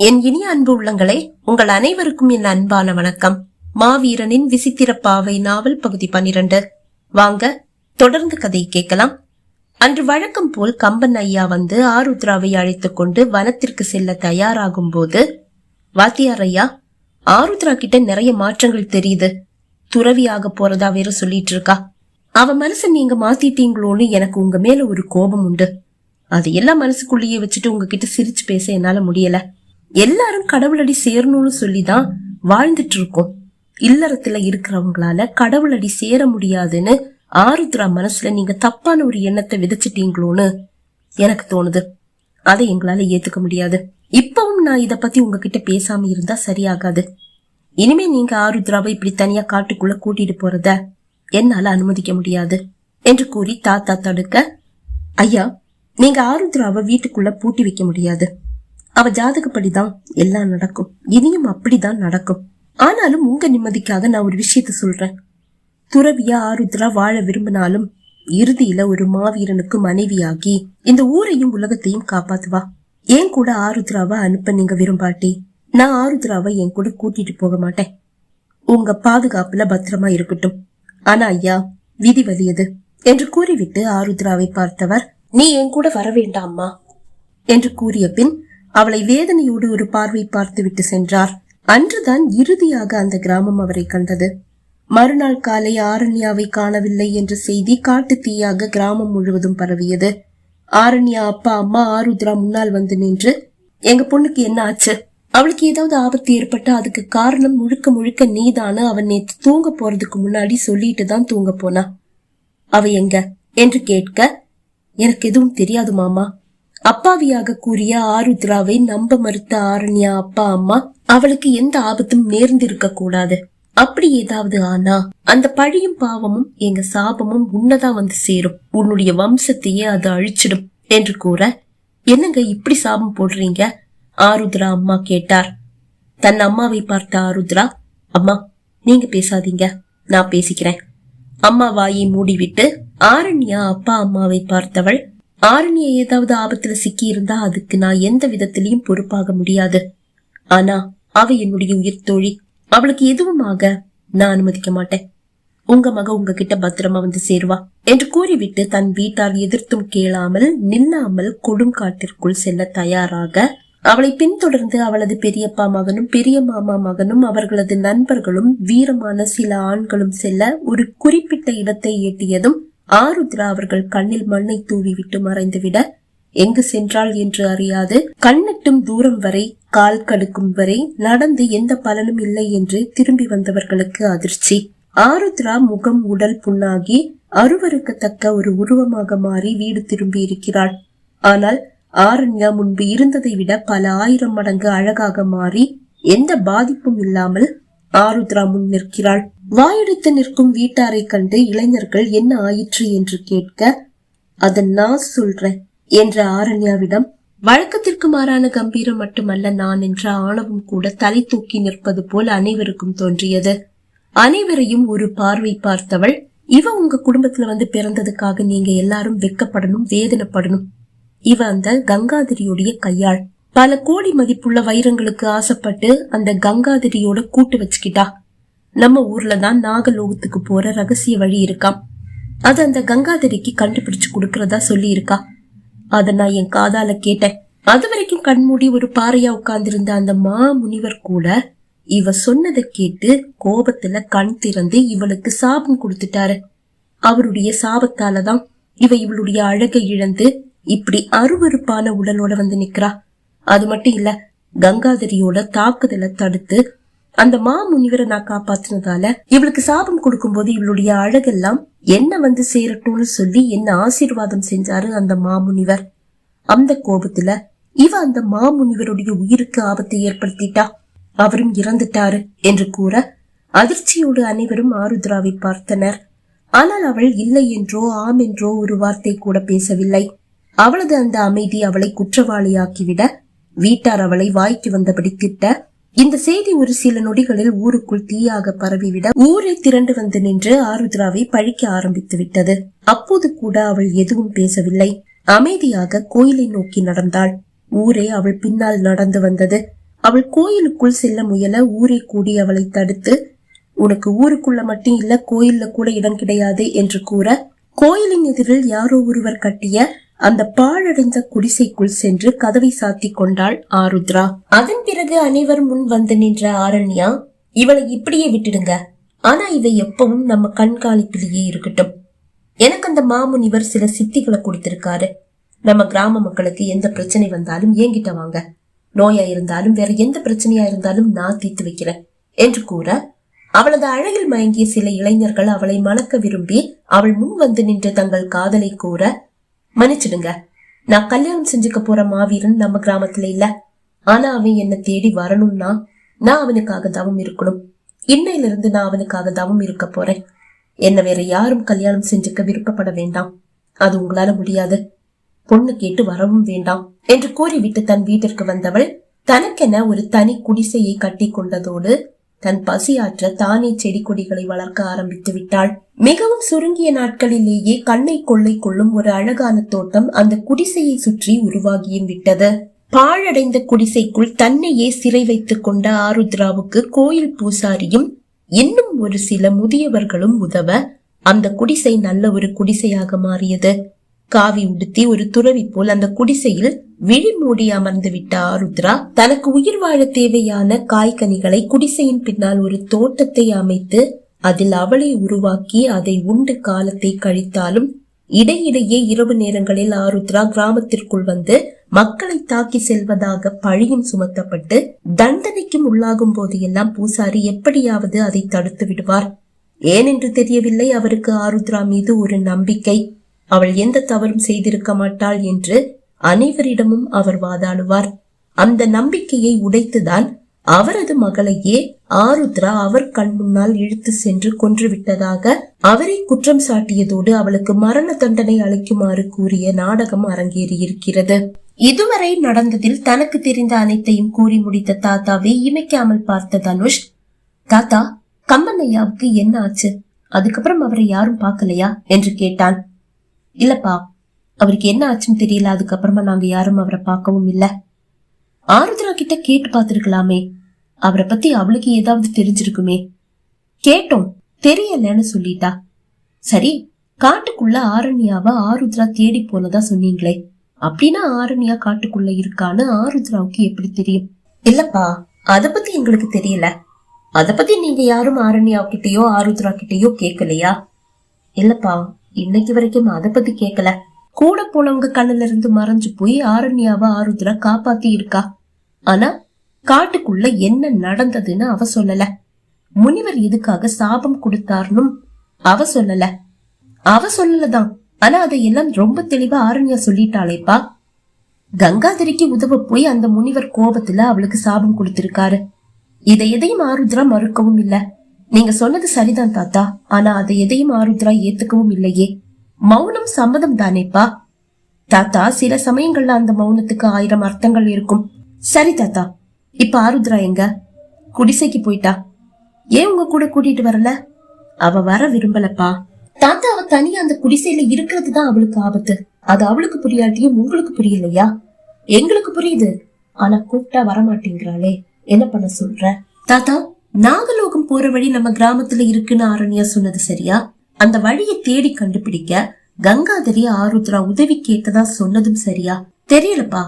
என் இனிய அன்பு உள்ளங்களே உங்கள் அனைவருக்கும் என் அன்பான வணக்கம். மாவீரனின் விசித்திர பாவை நாவல் பகுதி பனிரெண்டு. வாங்க தொடர்ந்து கதை கேட்கலாம். அன்று வழக்கம் போல் கம்பன் ஐயா வந்து ஆருத்ராவை அழைத்துக் கொண்டு வனத்திற்கு செல்ல தயாராகும் போது வாத்தியார் ஐயா ஆருத்ரா கிட்ட நிறைய மாற்றங்கள் தெரியுது. துறவியாக போறதா வேற சொல்லிட்டு இருக்கா? அவ மனசை நீங்க மாத்திட்டீங்களோன்னு எனக்கு உங்க மேல ஒரு கோபம் உண்டு. அதையெல்லாம் மனசுக்குள்ளேயே வச்சுட்டு உங்ககிட்ட சிரிச்சு பேச என்னால முடியல. எல்லாரும் கடவுளடி சேரணும்னு சொல்லிதான் வாழ்ந்துட்டு இருக்கோம் இல்லறத்துல இருக்கிறவங்களால கடவுளடி சேர முடியாதுன்னு ஆருத்ரா மனசுல நீங்க தப்பான ஒரு எண்ணத்தை விதைச்சிட்டீங்களோன்னு எனக்கு தோணுது. அதை எங்களால ஏத்துக்க முடியாது. இப்பவும் நான் இத பத்தி உங்ககிட்ட பேசாம இருந்தா சரியாகாது. இனிமே நீங்க ஆருத்ராவை இப்படி தனியா காட்டுக்குள்ள கூட்டிட்டு போறத என்னால அனுமதிக்க முடியாது என்று கூறி தாத்தா தடுக்க ஐயா நீங்க ஆருத்ராவை வீட்டுக்குள்ள பூட்டி வைக்க முடியாது. அவ ஜாதகப்படிதான் எல்லாம் நடக்கும். இனியும் அப்படிதான் நடக்கும். ஆனாலும் உங்க நிம்மதிக்காக நான் ஒரு விஷயத்த சொல்றேன். துறவியா ஆருத்ரா வாழ விரும்பினாலும் இறுதியில ஒரு மாவீரனுக்கு மனைவியாகி இந்த ஊரையும் உலகத்தையும் காப்பாத்துவா. ஏன் கூட ஆருத்ராவை அனுப்ப நீங்க விரும்பாட்டி. நான் ஆருத்ராவை என் கூட கூட்டிட்டு போக மாட்டேன். உங்க பாதுகாப்புல பத்திரமா இருக்கட்டும். ஆனா ஐயா விதி வலியது என்று கூறிவிட்டு ஆருத்ராவை பார்த்தவர் நீ என் கூட வர என்று கூறிய பின் அவளை வேதனையோடு ஒரு பார்வை பார்த்துவிட்டு சென்றார். அன்றுதான் இறுதியாக அந்த கிராமம் அவரை கண்டது. மறுநாள் காலை ஆரண்யாவை காணவில்லை என்ற செய்தி காட்டு தீயாக கிராமம் முழுவதும் பரவியது. ஆரண்யா அப்பா அம்மா ஆருத்ரா முன்னால் வந்து நின்று எங்க பொண்ணுக்கு என்ன ஆச்சு? அவளுக்கு ஏதாவது ஆபத்து ஏற்பட்டா அதுக்கு காரணம் முழுக்க முழுக்க நீதானு அவன் நேற்று தூங்க போறதுக்கு முன்னாடி சொல்லிட்டு தான் தூங்க போனா. அவ எங்க? என்று கேட்க எனக்கு எதுவும் தெரியாது மாமா. அப்பாவியாக கூறிய ஆருத்ராவை நம்ப மறுத்த ஆரண்யா அப்பா அம்மா அவளுக்கு எந்த ஆபத்தும் நேர்ந்திருக்க கூடாது. அப்படி ஏதாவது ஆனா அந்த பழியும் பாவமும் எங்க சாபமும் உன்னதான் வந்து சேரும். உன்னுடைய வம்சத்தையே அது அழிச்சிடும் என்று கூற என்னங்க இப்படி சாபம் போடுறீங்க? ஆருத்ரா அம்மா கேட்டார். தன் அம்மாவை பார்த்த ஆருத்ரா அம்மா நீங்க பேசாதீங்க நான் பேசிக்கிறேன். அம்மா வாயை மூடிவிட்டு ஆரண்யா அப்பா அம்மாவை பார்த்தவள் ஆரண்யா ஏதாவது ஆபத்துல சிக்கி இருந்தா அதுக்கு நான் எந்த விதத்திலையும் பொறுப்பாக முடியாது. ஆனா அவ என்னுடைய உயிர் தோழி. அவளுக்கு எதுவும் ஆக நான் அனுமதிக்க மாட்டேன். உங்க மக உங்ககிட்ட பத்திரமா வந்து சேருவா என்று கூறிவிட்டு தன் வீட்டார் எதிர்த்தும் கேளாமல் நில்லாமல் கொடுங்காட்டிற்குள் செல்ல தயாராக அவளை பின்தொடர்ந்து அவளது பெரியப்பா மகனும் பெரிய மாமா மகனும் அவர்களது நண்பர்களும் வீரமான சில ஆண்களும் செல்ல ஒரு குறிப்பிட்ட இடத்தை எட்டியதும் ஆருத்ரா அவர்கள் கண்ணில் மண்ணை தூவிவிட்டு மறைந்துவிட எங்கு சென்றாள் என்று அறியாது. கண்ணெட்டும் தூரம் வரை கால் கடுக்கும் வரை நடந்து எந்த பலனும் இல்லை என்று திரும்பி வந்தவர்களுக்கு அதிர்ச்சி. ஆருத்ரா முகம் உடல் புண்ணாகி அருவருக்கத்தக்க ஒரு உருவமாக மாறி வீடு திரும்பி இருக்கிறாள். ஆனால் ஆரண்யா முன்பு இருந்ததை விட பல ஆயிரம் மடங்கு அழகாக மாறி எந்த பாதிப்பும் இல்லாமல் ஆருத்ரா முன் நிற்கிறாள். வாயெடுத்து நிற்கும் வீட்டாரை கண்டு இளைஞர்கள் என்ன ஆயிற்று என்று கேட்க அதை நான் சொல்றேன் என்ற ஆரண்யாவிடம் வழக்கத்திற்கு மாறான கம்பீரம் மட்டுமல்ல நான் என்ற ஆணவம் கூட தலை தூக்கி நிற்பது போல் அனைவருக்கும் தோன்றியது. அனைவரையும் ஒரு பார்வை பார்த்தவள் இவ உங்க குடும்பத்துல வந்து பிறந்ததுக்காக நீங்க எல்லாரும் வெக்கப்படணும் வேதனைப்படணும். இவ அந்த கங்காதிரியுடைய கையாள். பல கோடி மதிப்புள்ள வைரங்களுக்கு ஆசைப்பட்டு அந்த கங்காதிரியோட கூட்டு வச்சுக்கிட்டா. நம்ம ஊர்ல தான் நாகலோகத்துக்கு போற ரகசிய வழி இருக்காம் அது அந்த கங்காதரிக்கு கண்டுபிடிச்சு கொடுக்கறதா சொல்லி இருக்கா அத நான் என் காதால கேட்டேன். அது வரைக்கும் கண்மூடி ஒரு பாறையா உட்கார்ந்திருந்த அந்த மா முனிவர் கூட இவ சொன்னதை கேட்டு கோபத்துல கண் திறந்து இவளுக்கு சாபம் கொடுத்துட்டாரு. அவருடைய சாபத்தாலதான் இவ இவளுடைய அழகை இழந்து இப்படி அருவருப்பான உடலோட வந்து நிக்கிறா. அது மட்டும் இல்ல கங்காதரியோட தாக்குதலை தடுத்து அந்த மாமுனிவரை நான் காப்பாத்தினதால இவளுக்கு சாபம் கொடுக்கும்போது இவளுடைய அழகெல்லாம் என்ன வந்து சேரட்டும்னு சொல்லி என்ன ஆசீர்வாதம் செஞ்சாரு அந்த மாமுனிவர் அந்த கோபத்துல இவ அந்த மாமுனிவருடைய உயிருக்கு ஆபத்தை ஏற்படுத்திட்டா. அவரும் இறந்துட்டாரு என்று கூற அதிர்ச்சியோடு அனைவரும் ஆருத்ராவை பார்த்தனர். ஆனால் அவள் இல்லை என்றோ ஆம் என்றோ ஒரு வார்த்தை கூட பேசவில்லை. அவளது அந்த அமைதி அவளை குற்றவாளியாக்கிவிட வீட்டார் அவளை வாய்க்கு வந்தபடி திட்ட இந்த செய்தி ஒரு சில நொடிகளில் ஊருக்குள் தீயாக பரவிவிட ஊரை திரண்டு வந்து நின்று ஆருத்ராவை பழிக்க ஆரம்பித்து விட்டது. அப்போது கூட அவள் எதுவும் பேசவில்லை. அமைதியாக கோயிலை நோக்கி நடந்தாள். ஊரே அவள் பின்னால் நடந்து வந்தது. அவள் கோயிலுக்குள் செல்ல முயல ஊரே கூடி அவளை தடுத்து உனக்கு ஊருக்குள்ள மட்டும் இல்ல கோயில்ல கூட இடம் கிடையாது என்று கூற கோயிலின் எதிரில் யாரோ ஒருவர் கட்டிய அந்த பாழடைந்த குடிசைக்குள் சென்று கதவை சாத்தி கொண்டாள் ஆருத்ரா. அதன் பிறகு அனைவர் முன் வந்து நின்ற ஆரண்யா இவளை இப்படியே விட்டுடுங்க. ஆனா இவ எப்பவும் நம்ம கண்காணிப்பிலேயே இருக்கட்டும். எனக்கு அந்த மாமுனிவர் சில சித்திகளை கொடுத்திருக்காரு. நம்ம கிராம மக்களுக்கு எந்த பிரச்சனை வந்தாலும் என்கிட்ட வாங்க. நோயா இருந்தாலும் வேற எந்த பிரச்சனையா இருந்தாலும் நான் தீர்த்து வைக்கிறேன் என்று கூற அவளது அழகில் மயங்கிய சில இளைஞர்கள் அவளை மணக்க விரும்பி அவள் முன் வந்து நின்று தங்கள் காதலை கூற மன்னிச்சிடுங்க. நான் கல்யாணம் செஞ்சுக்க போற மாவீரன் நம்ம கிராமத்துல இல்ல. ஆனா அவன் என்ன தேடி வரணும்னா நான் அவனுக்காக தவம் இருக்கணும். இன்னையிலிருந்து நான் அவனுக்காக தவம் இருக்க போறேன். என்ன வேற யாரும் கல்யாணம் செஞ்சுக்க விருப்பப்பட வேண்டாம். அது உங்களால முடியாது. பொண்ணு கேட்டு வரவும் வேண்டாம் என்று கூறிவிட்டு தன் வீட்டிற்கு வந்தவள் தனக்கென ஒரு தனி குடிசையை கட்டி கொண்டதோடு தன் பசியாற்ற தானே செடி கொடிகளை வளர்க்க ஆரம்பித்து விட்டாள். மிகவும் சுருங்கிய நாட்களிலேயே கண்ணை கொள்ளை கொள்ளும் ஒரு அழகான தோட்டம் அந்த குடிசையை சுற்றி உருவாகியும் விட்டது. பாழடைந்த குடிசைக்குள் தன்னையே சிறை வைத்துக் கொண்ட ஆருத்ராவுக்கு கோயில் பூசாரியும் இன்னும் ஒரு சில முதியவர்களும் உதவ அந்த குடிசை நல்ல ஒரு குடிசையாக மாறியது. காவி உடுத்தி ஒரு துறவி போல் அந்த குடிசையில் விழி மூடி அமர்ந்து விட்ட ஆருத்ரா தனக்கு உயிர் வாழ தேவையான காய்கனிகளை குடிசையின் பின்னால் ஒரு தோட்டத்தை அமைத்து அதில் அவளை உருவாக்கி அதை உண்டு காலத்தை கழித்தாலும் இடையிடையே இரவு நேரங்களில் ஆருத்ரா கிராமத்திற்குள் வந்து மக்களை தாக்கி செல்வதாக பழியும் சுமத்தப்பட்டு தண்டனைக்கும் உள்ளாகும் போதெல்லாம் பூசாரி எப்படியாவது அதை தடுத்து விடுவார். ஏனென்று தெரியவில்லை அவருக்கு ஆருத்ரா மீது ஒரு நம்பிக்கை. அவள் எந்த தவறும் செய்திருக்க மாட்டாள் என்று அனைவரிடமும் அவர் வாதாடுவார். அந்த நம்பிக்கையை உடைத்துதான் அவரது மகளையே ஆருத்ரா அவர் கண் முன்னால் இழுத்து சென்று கொன்றுவிட்டதாக அவரை குற்றம் சாட்டியதோடு அவளுக்கு மரண தண்டனை அளிக்குமாறு கூறிய நாடகம் அரங்கேறியிருக்கிறது. இதுவரை நடந்ததில் தனக்கு தெரிந்த அனைத்தையும் கூறி முடித்த தாத்தாவை இமைக்காமல் பார்த்த தனுஷ் தாத்தா கம்பனையாவுக்கு என்ன ஆச்சு? அதுக்கப்புறம் அவரை யாரும் பார்க்கலையா? என்று கேட்டான். இல்லப்பா அவருக்கு என்ன ஆச்சுன்னு தெரியல. அதுக்கப்புறமா நாங்க யாரும் அவரை பார்க்கவும் இல்ல. ஆருத்ரா கிட்ட கேட்டு பார்த்திருக்கலாமே. அவரை பத்தி அவளுக்கு ஏதாவது தெரிஞ்சிருக்குமே. கேட்டோம். தெரியலன்னு சொல்லிட்டா. சரி காட்டுக்குள்ள ஆரண்யாவ ஆருத்ரா தேடி போனதா சொன்னீங்களே. அப்படின்னா ஆரண்யா காட்டுக்குள்ள இருக்கான்னு ஆருத்ராவுக்கு எப்படி தெரியும்? இல்லப்பா அத பத்தி எங்களுக்கு தெரியல. அத பத்தி நீங்க யாரும் ஆரண்யா கிட்டயோ ஆருத்ரா கிட்டயோ கேட்கலையா? இல்லப்பா இன்னைக்கு வரைக்கும் அத பத்தி கேட்கல கூட போனவங்க கண்ணுல இருந்து மறைஞ்சு போய் ஆரண்யாவ ஆருத்ரா காப்பாத்தி இருக்கா? ஆனா காட்டுக்குள்ள என்ன நடந்ததுன்னு அவ சொல்லல. முனிவர் எதுக்காக சாபம் கொடுத்தாருனும் அவ சொல்லல. அவ சொல்லலதான். ஆனா அதையெல்லாம் ரொம்ப தெளிவா ஆரண்யா சொல்லிட்டாளேப்பா. கங்காதரிக்கு உதவ போய் அந்த முனிவர் கோபத்துல அவளுக்கு சாபம் கொடுத்திருக்காரு. இதை எதையும் ஆருத்ரா மறுக்கவும் இல்லை. நீங்க சொன்னது சரிதான் தாத்தா. ஆனா அதை எதையும் ஆருத்ரா ஏத்துக்கவும் இல்லையே. மௌனம் சம்மதம் தானேப்பா? தாத்தா சில சமயங்கள்ல அந்த மௌனத்துக்கு ஆயிரம் அர்த்தங்கள் இருக்கும். சரி தாத்தா. இப்ப ஆருத்ரா எங்க? குடிசைக்கு போயிட்டா? ஏன் உங்க கூட கூட்டிட்டு வரல? அவ வர விரும்பலப்பா. தாத்தா அவ தனியா அந்த குடிசையில இருக்கிறது தான் அவளுக்கு ஆபத்து. அது அவளுக்கு புரியாட்டியும் உங்களுக்கு புரியலையா? எங்களுக்கு புரியுது. ஆனா கூப்பிட்டா வரமாட்டேங்கிறாளே. என்ன பண்ண சொல்ற? தாத்தா நாகலோகம் போற வழி நம்ம கிராமத்துல இருக்குன்னு ஆரண்யா சொன்னது சரியா? அந்த வழியை தேடி கண்டுபிடிக்க கங்காதரி ஆருத்ரா உதவி கேட்டதா சொன்னதும் சரியா? தெரியலப்பா.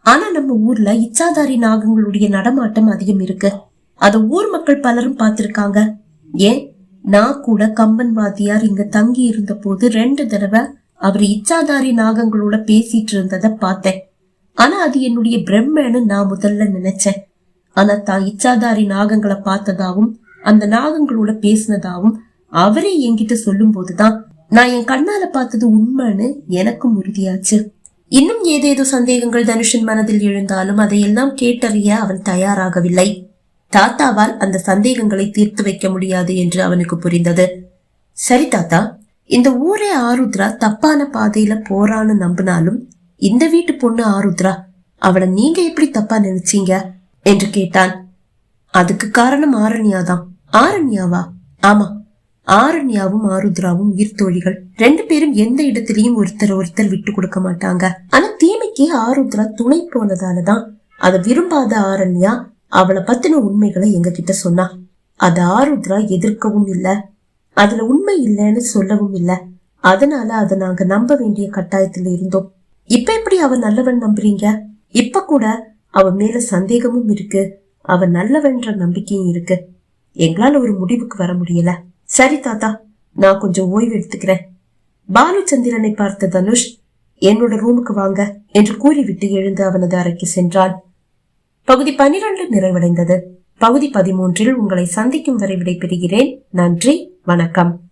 ஆனா நம்ம ஊர்ல இச்சாதாரி நாகங்களுடைய நடமாட்டம் அதிகம் இருக்கு. அத ஊர் மக்கள் பலரும் பார்த்திருக்காங்க. ஏன் நான் கூட கம்பன் வாத்தியார் இங்க தங்கி இருந்த போது ரெண்டு தடவை அவர் இச்சாதாரி நாகங்களோட பேசிட்டு இருந்தத பார்த்தேன். ஆனா அது என்னுடைய பிரம்மன்னு நான் முதல்ல நினைச்சேன். ஆனா தான் இச்சாதாரி நாகங்களை பார்த்ததாவும் அந்த நாகங்களோட பேசினதாவும் அவரே என்கிட்ட சொல்லும் போதுதான் நான் என் கண்ணால பார்த்தது உண்மைன்னு எனக்கும் உறுதியாச்சு. இன்னும் ஏதேதோ சந்தேகங்கள் தனுஷின் மனதில் எழுந்தாலும் அதையெல்லாம் கேட்டறிய அவன் தயாராகவில்லை. தாத்தாவால் அந்த சந்தேகங்களை தீர்த்து வைக்க முடியாது என்று அவனுக்கு புரிந்தது. சரி தாத்தா இந்த ஊரே ஆருத்ரா தப்பான பாதையில போறான்னு நம்பினாலும் இந்த வீட்டு பொண்ணு ஆருத்ரா அவளை நீங்க எப்படி தப்பா நினைச்சீங்க? என்று கேட்டான். அதுக்கு காரணம் ஆரண்யாதான். ஆரண்யாவா? ஆமா. ஆரண்யாவும் ஆருத்ராவும் உயிர் தோழிகள். ரெண்டு பேரும் எந்த இடத்திலையும் ஒருத்தர் ஒருத்தர் விட்டு கொடுக்க மாட்டாங்க. ஆனா தீமைக்கு ஆருத்ரா துணை போனதாலதான். அதை விரும்பாத ஆரண்யா அவளை பத்தின உண்மைகளை எங்க கிட்ட சொன்னா. அது ஆருத்ரா எதிர்க்கவும் இல்ல. அதுல உண்மை இல்லைன்னு சொல்லவும் இல்ல. அதனால அதை நாங்க நம்ப வேண்டிய கட்டாயத்துல இருந்தோம். இப்ப எப்படி அவன் நல்லவன் நம்புறீங்க? இப்ப கூட அவன் மேல சந்தேகமும் இருக்கு. அவ நல்லவன்ற நம்பிக்கையும் இருக்கு. எங்களால ஒரு முடிவுக்கு வர முடியல. சரி தாத்தா நான் கொஞ்சம் ஓய்வு எடுத்துக்கிறேன். பாலுச்சந்திரனை பார்த்த தனுஷ் என்னோட ரூமுக்கு வாங்க என்று கூறிவிட்டு எழுந்து அவனது அறைக்கு சென்றான் பகுதி பனிரெண்டு நிறைவடைந்தது. பகுதி பதிமூன்றில் உங்களை சந்திக்கும் வரை விடைபெறுகிறேன். நன்றி வணக்கம்.